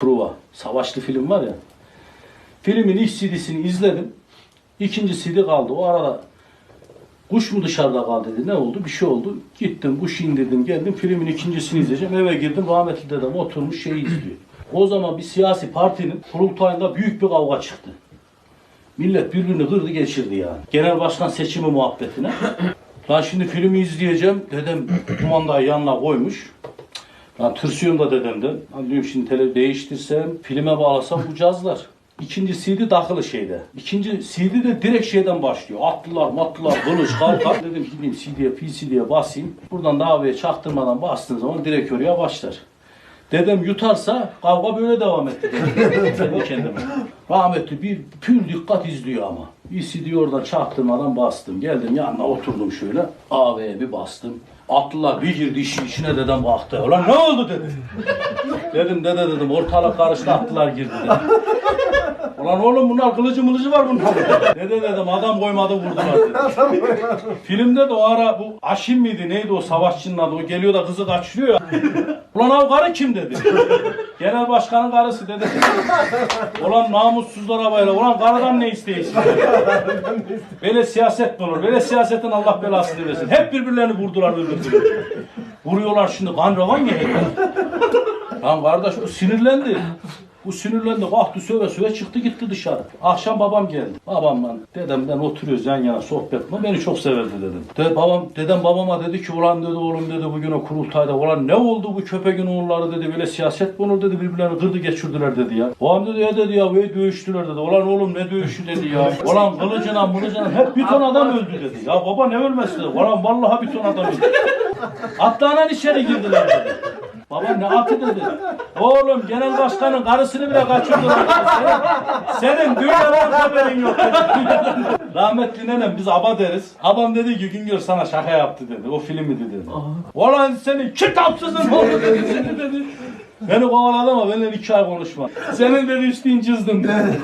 Truva. Savaşlı film var ya. Filmin ilk CD'sini izledim. İkinci CD kaldı. O arada kuş mu dışarıda kaldı dedi. Ne oldu? Bir şey oldu. Gittim kuş indirdim geldim. Filmin ikincisini izleyeceğim. Eve girdim. Rahmetli dedem oturmuş şeyi izliyor. O zaman bir siyasi partinin kurultayında büyük bir kavga çıktı. Millet birbirini kırdı geçirdi yani. Genel başkan seçimi muhabbetine. Lan şimdi filmi izleyeceğim. Dedem kumandayı yanına koymuş. Lan tırsıyorum da dedemden. Lan diyorum şimdi tele değiştirsem, filme bağlasam bu cazlar. İkinci CD takılı şeyde. İkinci CD de direkt şeyden başlıyor. Atlılar, matlılar, kılıç, kalkan. Dedim gideyim CD'ye, PCD'ye basayım. Buradan davaya çaktırmadan bastığın zaman direkt oraya başlar. Dedem yutarsa kavga böyle devam etti. Kendi kendime. Rahmetli bir pür dikkat izliyor ama. CD oradan çaktırmadan bastım. Geldim yanına oturdum şöyle. AV'ye bir bastım. Atlılar bir girdi işin içine dedem baktı. Ulan ne oldu dedi. dedim dede dedim ortalık karıştı atlılar girdi dedim. Ulan oğlum bunlar kılıcı mılıcı var bunlar. Dede dedim adam koymadı vurdular dedi. Filmde de o ara bu Aşim miydi neydi o savaşçının adı o geliyor da kızı kaçırıyor ya. Ulan o karı kim dedi. Genel başkanın karısı dedi. Ulan namussuzlara bayla. Ulan karıdan ne isteyiz? Böyle siyaset mi olur? Böyle siyasetin Allah belasını versin. Hep birbirlerini vurdular öldürdüler. Vuruyorlar şimdi kan revan ya. Lan kardeş bu sinirlendi. Bu sinirlendi kalktı söve söve çıktı gitti dışarı. Akşam babam geldi. Babamla dedemden oturuyoruz yan yana sohbet mi? Beni çok severdi dedim. De, babam, dedem babama dedi ki ulan dedi oğlum dedi bugün o kurultayda ulan ne oldu bu köpeğin oğulları dedi böyle siyaset mi olur dedi birbirlerini kırdı geçirdiler dedi ya. Babam dedi ya dedi ya böyle dövüştüler dedi. Ulan oğlum ne dövüşü dedi ya. Ulan kılıcına mılıcına hep bir ton adam öldü dedi. Ya baba ne ölmesi dedi. Ulan vallahi bir ton adam öldü. Atlarla içeri girdiler dedi. Baba ne atı dedi. Oğlum genel başkanın karısını bile kaçırdılar. Senin, senin dünyadan haberin yok. Rahmetli nenem biz aba deriz. Abam dedi ki Güngör sana şaka yaptı dedi. O filmiydi dedi. Ulan senin kitapsızın oğlu dedi seni dedi. Beni kovaladı ama benden iki ay konuşma. Senin dedi üstün cızdım dedi.